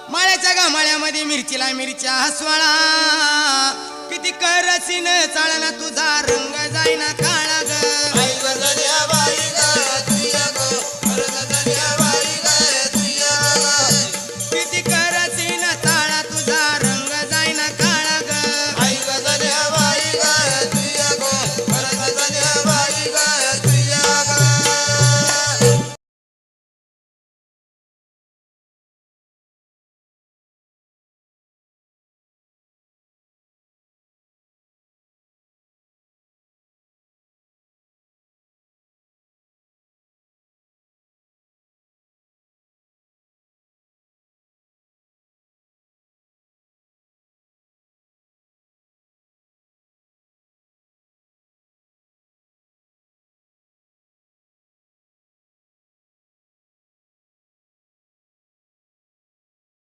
माळ्याच्या गामाळ्यामध्ये मिरचीला मिरच्या हसवाळा. किती करसीन चाळना तुझा रंग जाईना का?